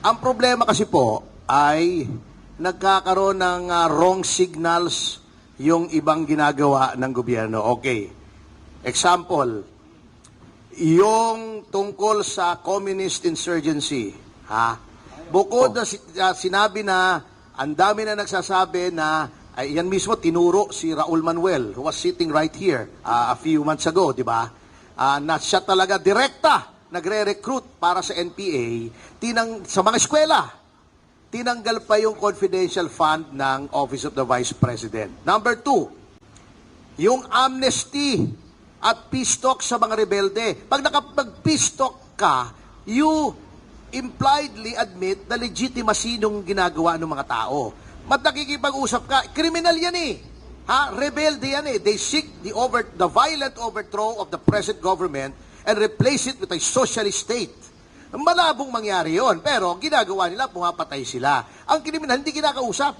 Ang problema kasi po ay nagkakaroon ng ah, wrong signals yung ibang ginagawa ng gobyerno. Okay. Example, yung tungkol sa communist insurgency, ha? Bukod na ah, sinabi na ang dami na nagsasabi na ay, yan mismo tinuro si Raul Manuel who was sitting right here ah, a few months ago, di ba? Ah, na siya talaga direkta nagre-recruit para sa NPA tinang sa mga eskwela. Tinanggal pa yung confidential fund ng Office of the Vice President. Number two, yung amnesty at peace talk sa mga rebelde. Pag nakapag-peace talk ka, you impliedly admit the legitimacy ng ginagawa ng mga tao. Mat nakikipag-usap ka, kriminal yan eh. Ha? Rebelde yan eh. They seek the, over, the violent overthrow of the present government and replace it with a socialist state. Malabong mangyari yon pero ginagawa nila, pumapatay sila. Ang kriminal, hindi kinakausap.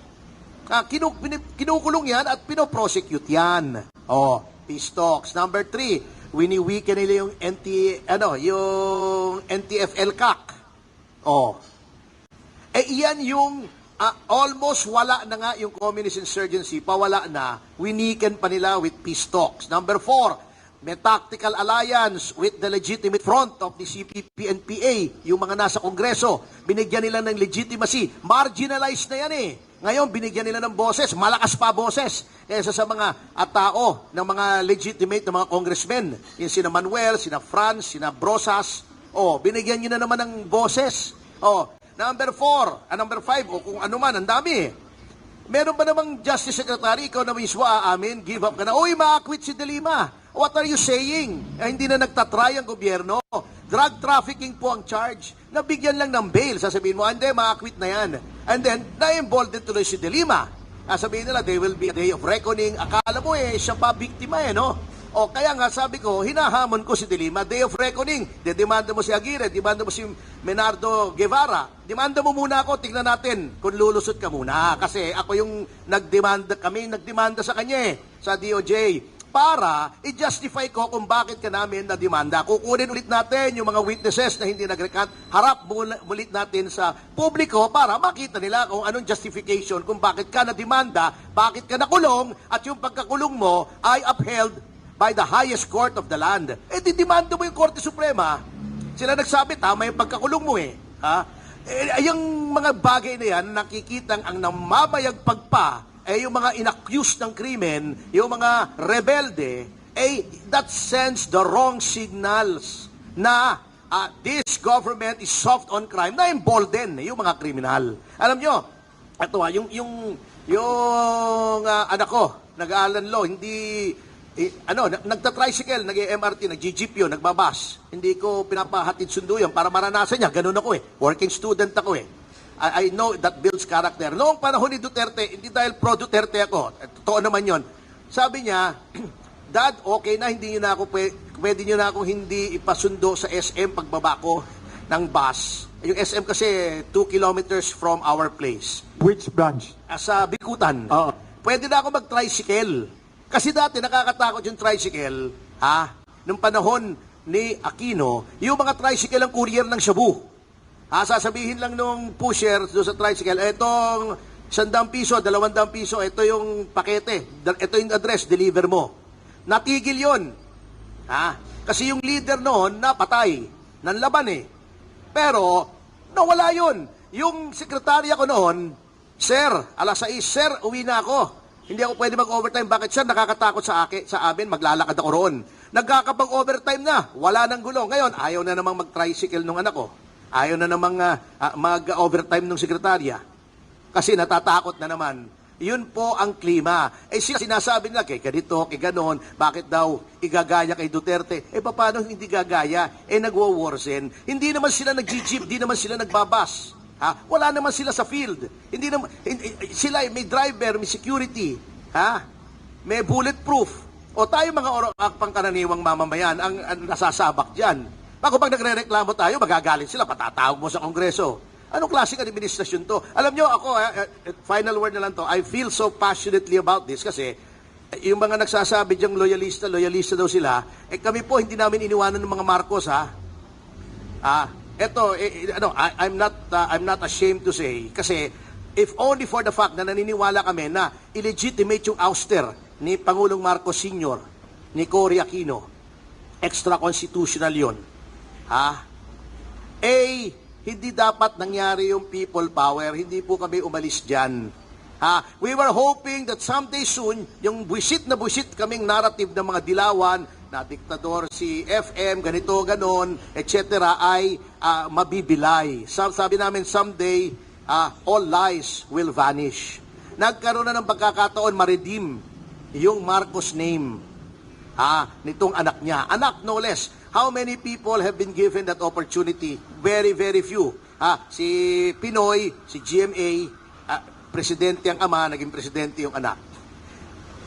Ah, kinu, kinukulong yan at pinoprosecute yan. Oh, peace talks. Number three, wini-weaken nila yung NT, ano, yung NTF-LCAC. Oh. Eh, iyan yung ah, almost wala na nga yung communist insurgency, pawala na, winiken pa nila with peace talks. Number four, may tactical alliance with the legitimate front of the CPP and PA, yung mga nasa kongreso. Binigyan nila ng legitimacy. Marginalized na yan eh. Ngayon, binigyan nila ng boses, malakas pa boses, kaysa sa mga at tao ng mga legitimate na mga congressmen. Yung sina Manuel, sina Franz, sina Brosas. Oh, binigyan nyo na naman ng boses. Oh, number four, ah, number five, o kung ano man, ang dami eh. Meron ba namang Justice Secretary, ikaw na mismo aamin, give up ka na, uy, ma-acquit si De Lima. What are you saying? Eh, hindi na nagtatry ang gobyerno. Drug trafficking po ang charge. Nabigyan lang ng bail. Sasabihin mo, "Ah, hindi, ma-acquit na yan. And then, na-embolden tuloy si De Lima. Ah, sabihin nila, they will be a day of reckoning. Akala mo eh, siya pa biktima eh, no? O kaya nga sabi ko, hinahamon ko si De Lima, day of reckoning. Dedemanda mo si Aguirre, demanda mo si Menardo Guevara. Demanda mo muna ako, tingnan natin kung lulusot ka muna. Kasi ako yung nagdemanda, kami nagdemanda sa kanya eh, sa DOJ para i-justify ko kung bakit ka namin na-demanda. Kukunin ulit natin yung mga witnesses na hindi nag-recant, harap mula- ulit natin sa publiko para makita nila kung anong justification kung bakit ka na-demanda, bakit ka nakulong, at yung pagkakulong mo ay upheld by the highest court of the land. Eh, didemanda mo yung Korte Suprema. Sila nagsabi, tama yung pagkakulong mo eh. Ha? Eh, yung mga bagay na yan, nakikitang ang namamayagpag pa, eh, yung mga inaccused ng krimen, yung mga rebelde, eh, that sends the wrong signals na ah, this government is soft on crime, na embolden eh, yung mga kriminal. Alam nyo, ito ah, yung, yung, yung ah, anak ko, nag-aalan law, hindi, eh, ano, nag- nagta-tricycle, nag-MRT, nag-jeep yun, nagbabas. Hindi ko pinapahatid sundo para maranasan niya. Ganun ako eh. Working student ako eh. I, I know that builds character. Noong panahon ni Duterte, hindi dahil pro-Duterte ako. Totoo naman yon. Sabi niya, Dad, okay na, hindi niyo na ako, pwede, niyo na akong hindi ipasundo sa SM pagbaba ko ng bus. Yung SM kasi 2 kilometers from our place. Which branch? Ah, sa Bikutan. Oo. Pwede na ako mag-tricycle. Kasi dati nakakatakot yung tricycle, ha? Nung panahon ni Aquino, yung mga tricycle ang courier ng Shabu. Ha, sasabihin lang nung pusher doon sa tricycle, etong sandang piso, dalawandang piso, ito yung pakete, ito yung address, deliver mo. Natigil yon. Ha? Kasi yung leader noon, napatay. Nanlaban eh. Pero, nawala yun. Yung sekretarya ko noon, Sir, alas 6, Sir, uwi na ako. Hindi ako pwede mag-overtime. Bakit, Sir? Nakakatakot sa akin, sa amin, maglalakad ako roon. Nagkakapag-overtime na, wala nang gulo. Ngayon, ayaw na namang mag-tricycle nung anak ko. Ayaw na namang ah, ah, mag-overtime nung sekretarya. Kasi natatakot na naman. Yun po ang klima. Eh sinasabi nila, kay ganito, kay ganon, bakit daw igagaya kay Duterte? Eh paano hindi gagaya? Eh nagwo-worsen. Hindi naman sila nag-jeep, hindi naman sila nagbabas. Ha? Wala naman sila sa field. Hindi naman, sila may driver, may security. Ha? May bulletproof. O tayo mga oro- ah, pangkaraniwang mamamayan ang, ang nasasabak dyan. Bako pag nagre-reklamo tayo, magagalit sila, patatawag mo sa kongreso. Anong klaseng administrasyon to? Alam nyo, ako, eh, eh, final word na lang to, I feel so passionately about this kasi eh, yung mga nagsasabi diyang loyalista, loyalista daw sila, eh kami po hindi namin iniwanan ng mga Marcos ha. Ah, eto, eh, eh, ano, I, I'm not uh, I'm not ashamed to say kasi if only for the fact na naniniwala kami na illegitimate yung ouster ni Pangulong Marcos Sr., ni Cory Aquino, extra-constitutional yun. Ha? Eh, hindi dapat nangyari yung people power. Hindi po kami umalis dyan. Ha? We were hoping that someday soon, yung buisit na buisit kaming narrative ng mga dilawan, na diktador si FM, ganito, ganon, etc. ay ah, mabibilay. Sa- Sabi namin, someday, ah, all lies will vanish. Nagkaroon na ng pagkakataon ma-redeem yung Marcos name ha, nitong anak niya. Anak, no less. How many people have been given that opportunity? Very, very few. Ha, si Pinoy, si GMA, ah, presidente ang ama, naging presidente yung anak.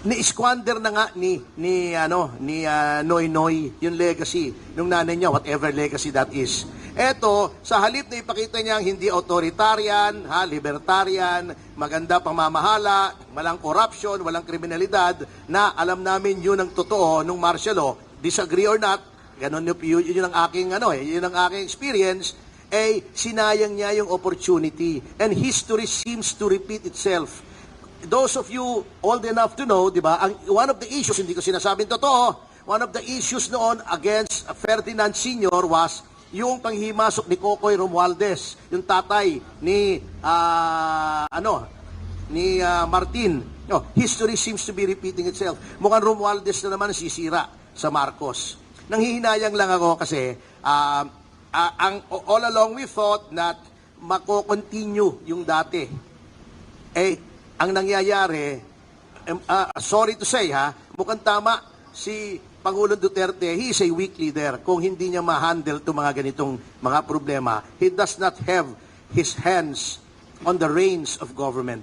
Ni-squander na nga ni ni ano ni ah, Noy Noy yung legacy nung nanay niya whatever legacy that is. Eto, sa halip na ipakita niyang hindi authoritarian, ha, libertarian, maganda pamamahala, walang corruption, walang kriminalidad, na alam namin yun ang totoo nung martial law, disagree or not, ganun yun, yun, ang aking ano eh, yun ang aking experience, eh sinayang niya yung opportunity. And history seems to repeat itself those of you old enough to know, di ba, ang, one of the issues, hindi ko sinasabing totoo, one of the issues noon against Ferdinand Sr. was yung panghimasok ni Cocoy Romualdez, yung tatay ni, ah, ano, ni ah, Martin. No, history seems to be repeating itself. Mukhang Romualdez na naman sisira sa Marcos. Nanghihinayang lang ako kasi ah, ah, ang, all along we thought that mako-continue yung dati. Eh, ang nangyayari, ah, sorry to say ha, mukhang tama si Pangulong Duterte, he is a weak leader. Kung hindi niya ma-handle itong mga ganitong mga problema, he does not have his hands on the reins of government.